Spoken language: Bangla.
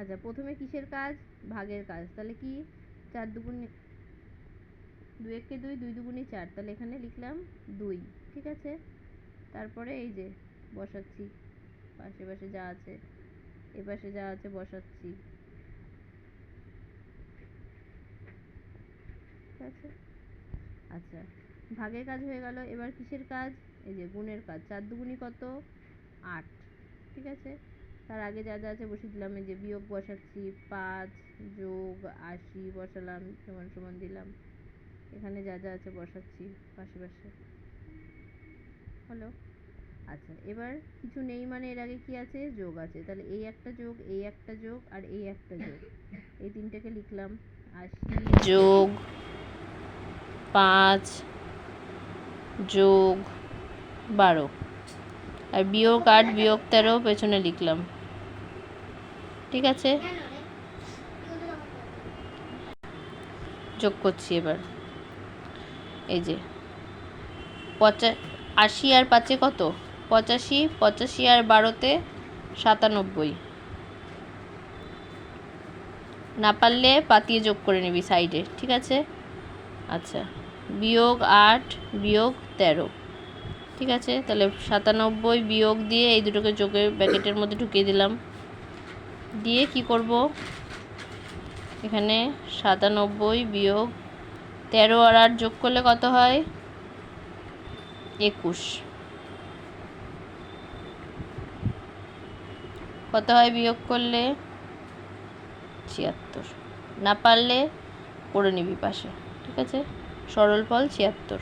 আচ্ছা প্রথমে কিসের কাজ? ভাগের কাজ। তাহলে কি? চার দুগুণে দুই একে দুই দুই দুগুণে চার। তাহলে এখানে লিখলাম দুই, ঠিক আছে? তারপরে এই যে, বসাচ্ছি। পাশে পাশে যা আছে এপাশে যা আছে, বসাচ্ছি। ঠিক আছে? আচ্ছা ভাগের কাজ হয়ে গেল। এবার কিসের কাজ? এই যে, গুণের কাজ। চার দুগুণি কত? আট, ঠিক আছে? তার আগে যা যা আছে বসিয়ে দিলাম। এই যে বিয়োগ বসাচ্ছি, পাঁচ, যোগ আশি বসালাম, সমান সমান দিলাম। এখানে যা যা আছে বসাচ্ছি পাশে পাশে হলো? আচ্ছা এবার কিছু নেই মানে এর আগে কি আছে? যোগ আছে। তাহলে এই একটা যোগ, এই একটা যোগ আর এই একটা যোগ। এই তিনটাকে লিখলাম। আশি যোগ পাঁচ যোগ বারো। আর বিয়োগ আট, বিয়োগ তেরো পেছনে লিখলাম। ঠিক আছে? যোগ করছি এবার। এই যে, পঁচা, আশি আর পাঁচে কত? পঁচাশি পঁচাশি আর বারোতে সাতানব্বই। না পারলে পাতিয়ে যোগ করে নিবি সাইডে ঠিক আছে? আচ্ছা বিয়োগ আট, বিয়োগ তেরো, ঠিক আছে? তাহলে সাতানব্বই বিয়োগ দিয়ে এই দুটোকে যোগের ব্যাকেটের মধ্যে ঢুকিয়ে দিলাম। দিয়ে কি করব? এখানে সাতানব্বই বিয়োগ তেরো আর আট যোগ করলে কত হয়? একুশ। কত হয় বিয়োগ করলে? ছিয়াত্তর। না পারলে করে নিবি পাশে, ঠিক আছে? সরল ফল ছিয়াত্তর।